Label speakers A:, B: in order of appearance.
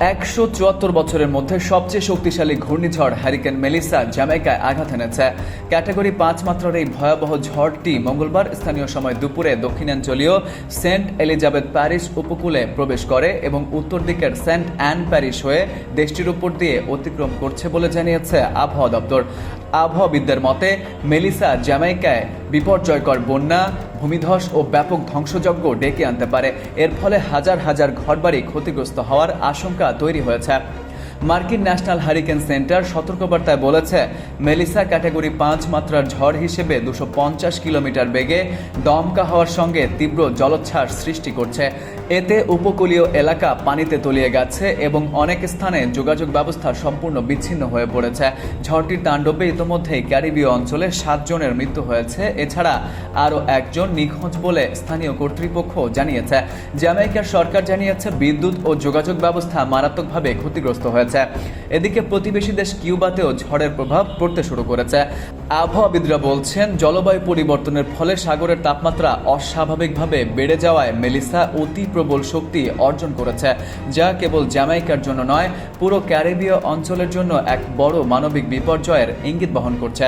A: একশো চুয়াত্তর বছরের মধ্যে সবচেয়ে শক্তিশালী ঘূর্ণিঝড় হ্যারিকেন মেলিসা জ্যামাইকায় আঘাত এনেছে। ক্যাটাগরি পাঁচ মাত্রার এই ভয়াবহ ঝড়টি মঙ্গলবার স্থানীয় সময় দুপুরে দক্ষিণাঞ্চলীয় সেন্ট এলিজাবেথ প্যারিস উপকূলে প্রবেশ করে এবং উত্তর দিকের সেন্ট অ্যান্ড প্যারিস হয়ে দেশটির উপর দিয়ে অতিক্রম করছে বলে জানিয়েছে আবহাওয়া দপ্তর। আবহাওয়াবিদদের মতে, মেলিসা জ্যামাইকায় বিপর্যয়কর বন্যা, ভূমিধস ও ব্যাপক ধ্বংসযজ্ঞ ডেকে আনতে পারে। এর ফলে হাজার হাজার ঘরবাড়ি ক্ষতিগ্রস্ত হওয়ার আশঙ্কা তৈরি হয়েছে। মার্কিন ন্যাশনাল হারিকেন সেন্টার সতর্কবার্তায় বলেছে, মেলিসা ক্যাটাগরি পাঁচ মাত্রার ঝড় হিসেবে দুশো পঞ্চাশ কিলোমিটার বেগে দমকা হওয়ার সঙ্গে তীব্র জলোচ্ছ্বাস সৃষ্টি করছে। এতে উপকূলীয় এলাকা পানিতে তলিয়ে গেছে এবং অনেক স্থানে যোগাযোগ ব্যবস্থা সম্পূর্ণ বিচ্ছিন্ন হয়ে পড়েছে। ঝড়টির তাণ্ডবে ইতোমধ্যেই ক্যারিবীয় অঞ্চলে সাতজনের মৃত্যু হয়েছে। এছাড়া আরও একজন নিখোঁজ বলে স্থানীয় কর্তৃপক্ষ জানিয়েছে। জ্যামাইকার সরকার জানিয়েছে, বিদ্যুৎ ও যোগাযোগ ব্যবস্থা মারাত্মকভাবে ক্ষতিগ্রস্ত হয়েছে। এদিকে প্রতিবেশী দেশ কিউবাতেও ঝড়ের প্রভাব পড়তে শুরু করেছে। আবহাওয়াবিদরা বলছেন, জলবায়ু পরিবর্তনের ফলে সাগরের তাপমাত্রা অস্বাভাবিকভাবে বেড়ে যাওয়ায় মেলিসা অতি প্রবল শক্তি অর্জন করেছে, যা কেবল জ্যামাইকার জন্য নয়, পুরো ক্যারেবীয় অঞ্চলের জন্য এক বড় মানবিক বিপর্যয়ের ইঙ্গিত বহন করছে।